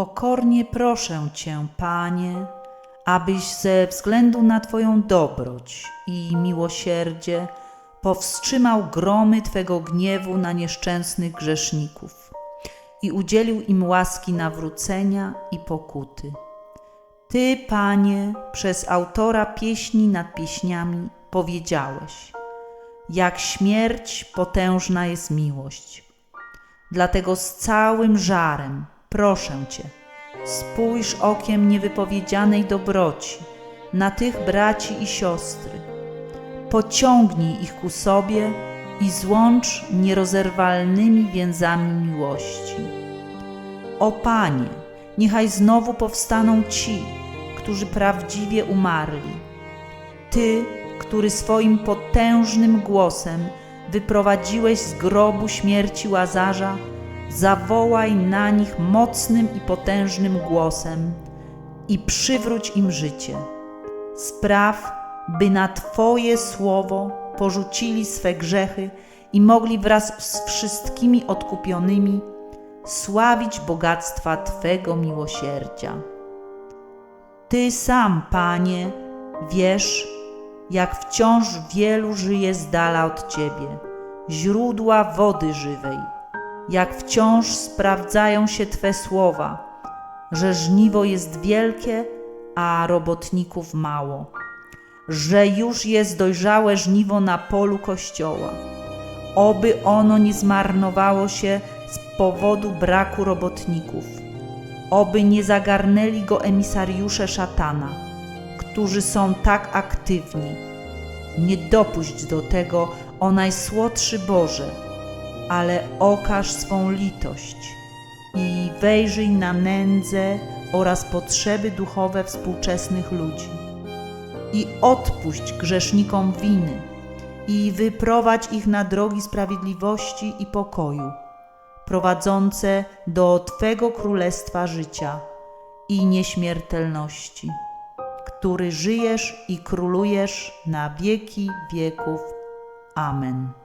Pokornie proszę Cię, Panie, abyś ze względu na Twoją dobroć i miłosierdzie powstrzymał gromy Twego gniewu na nieszczęsnych grzeszników i udzielił im łaski nawrócenia i pokuty. Ty, Panie, przez autora pieśni nad pieśniami powiedziałeś: Jak śmierć potężna jest miłość. Dlatego z całym żarem proszę Cię, spójrz okiem niewypowiedzianej dobroci na tych braci i siostry. Pociągnij ich ku sobie i złącz nierozerwalnymi więzami miłości. O Panie, niechaj znowu powstaną ci, którzy prawdziwie umarli. Ty, który swoim potężnym głosem wyprowadziłeś z grobu śmierci Łazarza, zawołaj na nich mocnym i potężnym głosem i przywróć im życie. Spraw, by na Twoje słowo porzucili swe grzechy i mogli wraz z wszystkimi odkupionymi sławić bogactwa Twego miłosierdzia. Ty sam, Panie, wiesz, jak wciąż wielu żyje z dala od Ciebie, źródła wody żywej, jak wciąż sprawdzają się Twe słowa, że żniwo jest wielkie, a robotników mało, że już jest dojrzałe żniwo na polu Kościoła. Oby ono nie zmarnowało się z powodu braku robotników, oby nie zagarnęli go emisariusze szatana, którzy są tak aktywni. Nie dopuść do tego, o najsłodszy Boże, ale okaż swą litość i wejrzyj na nędzę oraz potrzeby duchowe współczesnych ludzi. I odpuść grzesznikom winy i wyprowadź ich na drogi sprawiedliwości i pokoju, prowadzące do Twego królestwa życia i nieśmiertelności, który żyjesz i królujesz na wieki wieków. Amen.